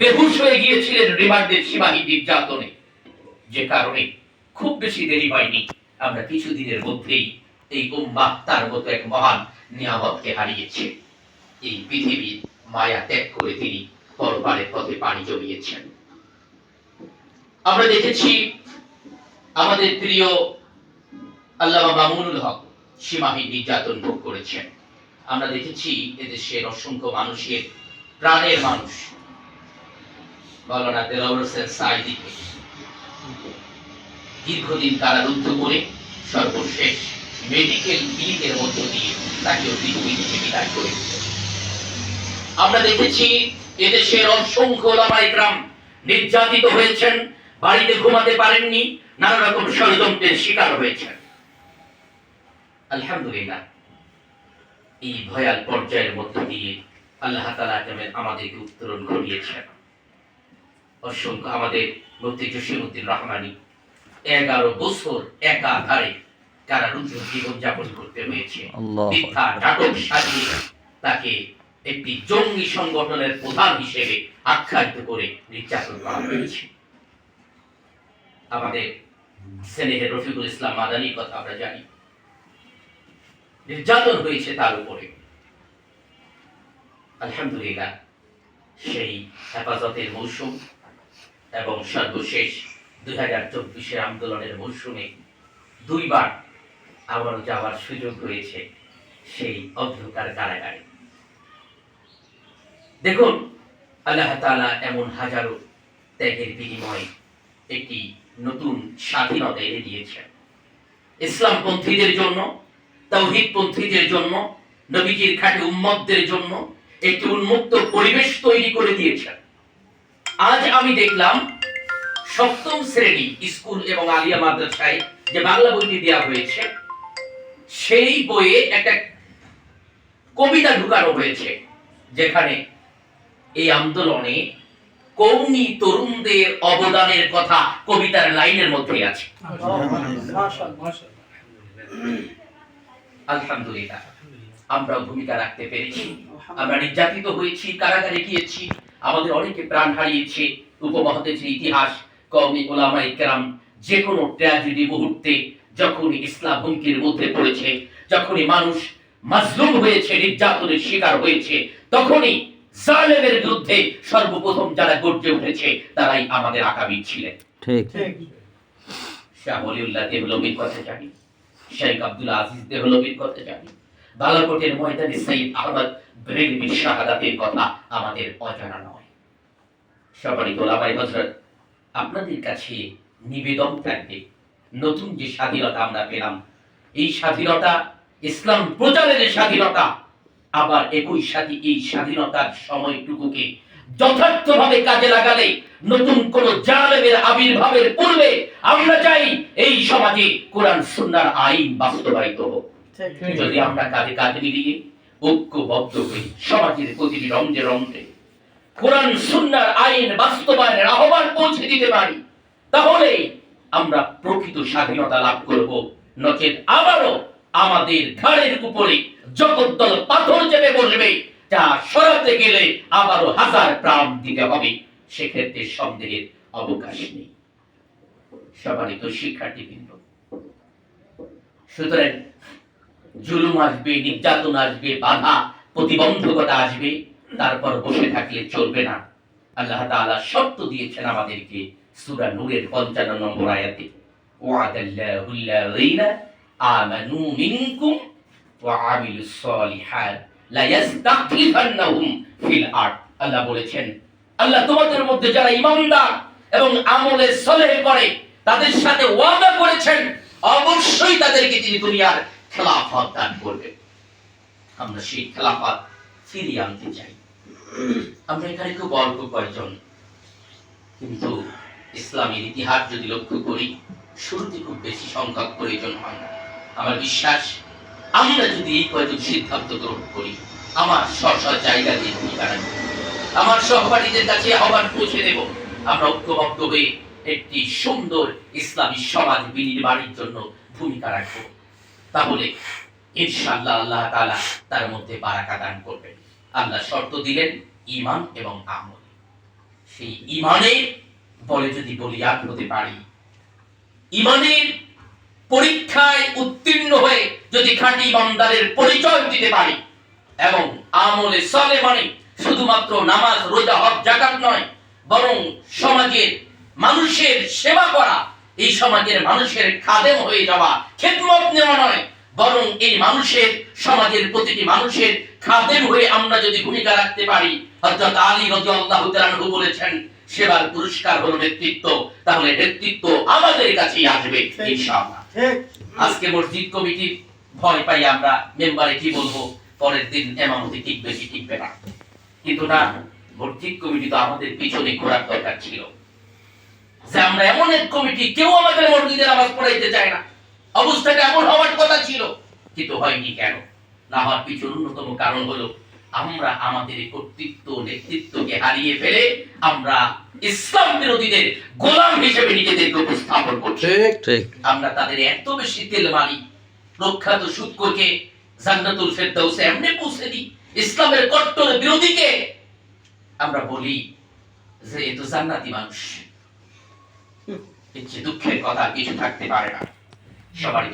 বেহুশ হয়ে গিয়েছিলেন রিমান্ডের সীমাহী নির্যাতনে। যে কারণে খুব বেশি দেরি হয়নি। আমরা কিছুদিনের মধ্যেই এই উম্মাহ তার মতো এক মহান নিয়ামতকে হারিয়েছে। এই পৃথিবীর মায়া ত্যাগ করে তিনি পরপারের পথে পাড়ি জমিয়েছেন। আমরা দেখেছি আমাদের প্রিয় আল্লামা মামুনুল হক সীমাহীন নির্যাতন ভোগ করেছেন। আমরা দেখেছি এদেশের অসংখ্য মানুষের প্রাণের মানুষ মৌলানা দেলাওয়ার হোসেন সাইদিকে দীর্ঘদিন কারারুদ্ধ করে সর্বশেষ মেডিকেল ক্লিনিকের মধ্য দিয়ে তাকে পৃথিবী থেকে বিদায় করে আমরা দেখেছি এদেশের অসংখ্য ওলামায়ে গ্রাম নির্যাতিত হয়েছেন, বাড়িতে ঘুমাতে পারেননি, নানা রকম ষড়যন্ত্রের শিকার হয়েছেন। আলহামদুলিল্লাহ, এই ভয়াল পর্যায়ের মধ্য দিয়ে আল্লাহ তালা আমাদেরকে উত্তরণ ঘটিয়েছেন। অসংখ্য আমাদের মুফতি জসিমুদ্দিন রহমানি। এগারো বছর একাধারে কারারুদ্ধ জীবন যাপন করতে হয়েছে। মিথ্যা নাটক সাজিয়ে তাকে একটি জঙ্গি সংগঠনের প্রধান হিসেবে আখ্যায়িত করে নির্যাতন করা হয়েছে। আমাদের স্নেহের রফিকুল ইসলাম মাদানির কথা আমরা জানি। নির্যাতন হয়েছে তার উপরে। আলহামদুলিল্লাহ সেই হেফাজতের মৌসুম এবং সর্বশেষ দুই হাজার চব্বিশের আন্দোলনের মৌসুমে দুইবার আবারও যাওয়ার সুযোগ হয়েছে সেই অন্ধকার কারাগারে। দেখুন, আল্লাহ তাআলা এমন হাজারো ত্যাগের বিনিময়ে একটি নতুন স্বাধীনতা এনে দিয়েছেন। ইসলাম পন্থীদের জন্য তৌহিদ পন্থীদের জন্য, নবীজির খাটে উম্মতদের জন্য একটি উন্মুক্ত পরিবেশ তৈরি করে দিয়েছেন। আজ আমি দেখলাম সপ্তম শ্রেণি স্কুল এবং আলিয়া মাদ্রাসায় যে বাংলা বইটি দেওয়া হয়েছে, সেই বইয়ে একটা কবিতা ঢুকানো হয়েছে, যেখানে এই আন্দোলনে কৌমি তরুণদের অবদানের কথা কবিতার লাইনের মধ্যে আছে। আলহামদুলিল্লাহ আমরা ভূমিকা রাখতে পেরেছি। আমরা নির্যাতিত হয়েছি, কারাগারে গিয়েছি আমাদের অনেকে প্রাণ হারিয়েছে। উপমহাদেশের ইতিহাস কওমি ওলামা ইকরাম যে কোনো ট্র্যাজেডি মুহূর্তে যখনই ইসলাম হুমকির মধ্যে পড়েছে যখনই মানুষ মাজলুম হয়েছে নির্যাতনের শিকার হয়েছে তখনই সালেমের বিরুদ্ধে সর্বপ্রথম যারা গর্জে উঠেছে তারাই আমাদের আকাবির ছিলেন। ঠিক। শাহ ওলিউল্লাহ দেহলবির কথা জানি শেখ আব্দুল আজিজ দেহলবির কথা জানি। বালাকোটের ময়দানে সঈদ আহমদ ব্রেলবির শাহাদাতের কথা আমাদের অজানা নয়। সবারই গোলামাই হজরত আপনাদের কাছে নিবেদন থাকবে, নতুন যে স্বাধীনতা আমরা পেলাম, এই স্বাধীনতা, ইসলাম প্রচারের স্বাধীনতা, আবার একই সাথে এই স্বাধীনতার সময়টুকুকে যথার্থভাবে কাজে লাগালে, নতুন কোন জালেমের আবির্ভাবের পূর্বে আমরা চাই এই সমাজে কোরআন সুন্নাহর আইন বাস্তবায়িত হোক। যদি আমরা কাজে কাজ মিলিয়ে ঐক্যবদ্ধ হই সমাজের প্রতিটি রঞ্জে রঞ্জে কোরআন সুন্নাহর আইন বাস্তবায়নের আহ্বান পৌঁছে দিতে পারি তাহলে আমরা প্রকৃত স্বাধীনতা লাভ করব। নচেত আবারও আমাদের ঘাড়ের উপরে জগদ্দল পাথর চেপে বসবে যা সরাতে গেলে আবারও হাজার প্রাণ দিতে হবে। সেক্ষেত্রে সন্দেহের অবকাশ নেই। সম্মানিত শিক্ষার্থীবৃন্দ সুতরাং জুলুম আসবে, নির্যাতন আসবে, বাধা, প্রতিবন্ধকতা আসবে, তারপর বসে থাকলে চলবে না। আল্লাহ তাআলা শর্ত দিয়েছেন আমাদেরকে সূরা নূরের 55 নম্বর আয়াতে ওয়াদাল্লাহু আল্লাযীনা আমানু মিনকুম লা ফিল আল্লাহ বলেছেন, আল্লাহ তোমাদের মধ্যে যারা ঈমানদার এবং আমলে সলেহ করে, তাদের সাথে ওয়াদা করেছেন, অবশ্যই তাদেরকে তিনি দুনিয়ার খেলাফত দান করবেন আমরা সেই খেলাফত ফিরিয়ে আনতে চাই। আমরা এখানে খুব অল্প কয়েকজন। কিন্তু ইসলামের ইতিহাস যদি লক্ষ্য করি, শুরুতে খুব বেশি সংখ্যক প্রয়োজন হয় না। আমার বিশ্বাস, আমরা যদি এই কয়েকজন সিদ্ধান্ত গ্রহণ করি, আমার স্ব জায়গা দিয়ে ভূমিকা রাখব আমার সহপাঠীদের কাছে আহ্বান পৌঁছে দেব। আমরা ঐক্যবদ্ধ হয়ে একটি সুন্দর ইসলামী সমাজ বিনির্মাণের জন্য ভূমিকা রাখব। তাহলে ইনশাআল্লাহ আল্লাহ তাআলা তার মধ্যে বারাকা দান করবেন। আল্লাহ শর্ত দিলেন ঈমান এবং আমল। সেই ইমানের বলে যদি বলিয়ান হতে পারি ইমানের পরীক্ষায় উত্তীর্ণ হয়ে যদি খাঁটি ইমানদারের পরিচয় দিতে পারি, এবং আমলে সলে মানে শুধুমাত্র নামাজ, রোজা হক জাকাত নয়, বরং সমাজের মানুষের সেবা করা এই সমাজের মানুষের খাদেম হয়ে যাওয়া খেদমত নেওয়া নয় বরং এই মানুষের সমাজের প্রতিটি মানুষের খাদেম হয়ে আমরা যদি ভূমিকা রাখতে পারি হযরত আলী রাদিয়াল্লাহু তাআলা বলেছেন সেবার পুরস্কার হলো নেতৃত্ব তাহলে নেতৃত্ব আমাদের কাছেই আসবে ইনশাআল্লাহ। ঠিক। আজকে মসজিদ কমিটি ভয় পাই আমরা মেম্বারে কি বলব পরের দিন এমামতি টিকবে কি টিকবে না। কিন্তু না মসজিদ কমিটি তো আমাদের পিছনে ঘোরার দরকার ছিল। যে আমরা এমন এক কমিটি কেউ আমাদের পড়াইতে চায় না। অবস্থাটা এমন হওয়ার কথা ছিল। কিন্তু হয়নি কেন? না হওয়ার অন্যতম কারণ হলো আমরা আমাদের কর্তৃত্ব নেতৃত্বকে হারিয়ে ফেলে আমরা ইসলাম বিরোধীদের গোলাম হিসেবে নিজেদেরকে উপস্থাপন করছি। আমরা তাদের এত বেশি তেল মারি প্রখ্যাত সুৎকরকে জান্নাতুল ফেরদাউসে এমনি পৌঁছে দিই। ইসলামের কট্টর বিরোধীকে আমরা বলি যে এ তো জান্নাতি মানুষ। দুঃখের কথা কিছু থাকতে পারে না। সবার